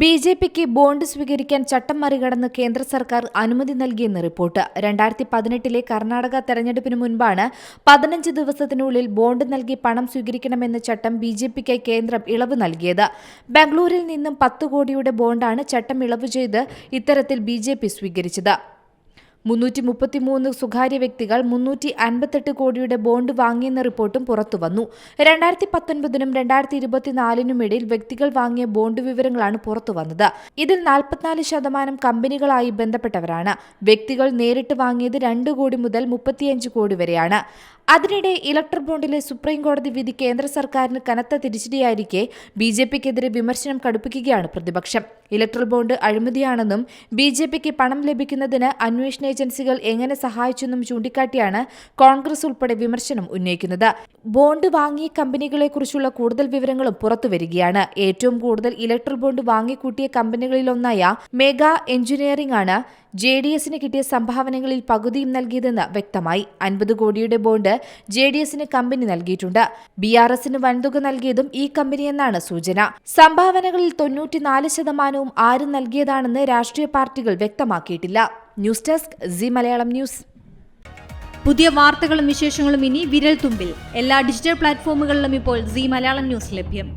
B J പിക്ക് bond സ്വീകരിക്കാൻ ചട്ടം മറികടന്ന് കേന്ദ്ര സർക്കാർ അനുമതി നൽകിയെന്ന് റിപ്പോർട്ട്. രണ്ടായിരത്തി പതിനെട്ടിലെ കർണാടക തെരഞ്ഞെടുപ്പിന് മുൻപാണ് പതിനഞ്ച് ദിവസത്തിനുള്ളിൽ ബോണ്ട് നൽകി പണം സ്വീകരിക്കണമെന്ന ചട്ടം ബി ജെ പിക്ക് കേന്ദ്രം ഇളവ് നൽകിയത്. ബാംഗ്ലൂരിൽ നിന്നും പത്ത് കോടിയുടെ ബോണ്ടാണ് ചട്ടം ഇളവ് ചെയ്ത് ഇത്തരത്തിൽ ബി സ്വീകരിച്ചത്. മുന്നൂറ്റി മുപ്പത്തിമൂന്ന് സ്വകാര്യ വ്യക്തികൾ മുന്നൂറ്റി അൻപത്തെട്ട് കോടിയുടെ ബോണ്ട് വാങ്ങിയെന്ന റിപ്പോർട്ടും പുറത്തുവന്നു. രണ്ടായിരത്തി പത്തൊൻപതിനും രണ്ടായിരത്തി ഇരുപത്തിനാലിനും ഇടയിൽ വ്യക്തികൾ വാങ്ങിയ ബോണ്ട് വിവരങ്ങളാണ് പുറത്തുവന്നത്. ഇതിൽ നാൽപ്പത്തിനാല് ശതമാനം കമ്പനികളായി ബന്ധപ്പെട്ടവരാണ്. വ്യക്തികൾ നേരിട്ട് വാങ്ങിയത് രണ്ട് കോടി മുതൽ മുപ്പത്തിയഞ്ച് കോടി വരെയാണ്. അതിനിടെ ഇലക്ട്രിക് ബോണ്ടിലെ സുപ്രീം കോടതി വിധി കേന്ദ്ര സർക്കാരിന് കനത്ത തിരിച്ചടിയായിരിക്കെ ബി ജെ പിക്കെതിരെ വിമർശനം കടുപ്പിക്കുകയാണ് പ്രതിപക്ഷം. ഇലക്ട്രിക് ബോണ്ട് അഴിമതിയാണെന്നും ബി ജെ പിക്ക് പണം ലഭിക്കുന്നതിന് അന്വേഷണ ഏജൻസികൾ എങ്ങനെ സഹായിച്ചെന്നും ചൂണ്ടിക്കാട്ടിയാണ് കോൺഗ്രസ് ഉൾപ്പെടെ വിമർശനം ഉന്നയിക്കുന്നത്. ബോണ്ട് വാങ്ങിയ കമ്പനികളെക്കുറിച്ചുള്ള കൂടുതൽ വിവരങ്ങളും പുറത്തുവരികയാണ്. ഏറ്റവും കൂടുതൽ ഇലക്ട്രൽ ബോണ്ട് വാങ്ങിക്കൂട്ടിയ കമ്പനികളിലൊന്നായ മെഗാ എഞ്ചിനീയറിംഗ് ആണ് ജെ ഡി എസിന് കിട്ടിയ സംഭാവനകളിൽ പകുതിയും നൽകിയതെന്ന് വ്യക്തമായി. അൻപത് കോടിയുടെ ബോണ്ട് ജെ ഡി എസിന് കമ്പനി നൽകിയിട്ടുണ്ട്. ബി ആർ എസിന് വൻതുക നൽകിയതും ഈ കമ്പനിയെന്നാണ് സൂചന. സംഭാവനകളിൽ തൊണ്ണൂറ്റിനാല് ശതമാനവും ആര് നൽകിയതാണെന്ന് രാഷ്ട്രീയ പാർട്ടികൾ വ്യക്തമാക്കിയിട്ടില്ല. News desk C Malayalam news. പുതിയ വാർത്തകളും വിശേഷങ്ങളും ഇനി വിരൽ തുമ്പിൽ. എല്ലാ ഡിജിറ്റൽ പ്ലാറ്റ്ഫോമുകളിലും ഇപ്പോൾ സി മലയാളം ന്യൂസ് ലഭ്യം.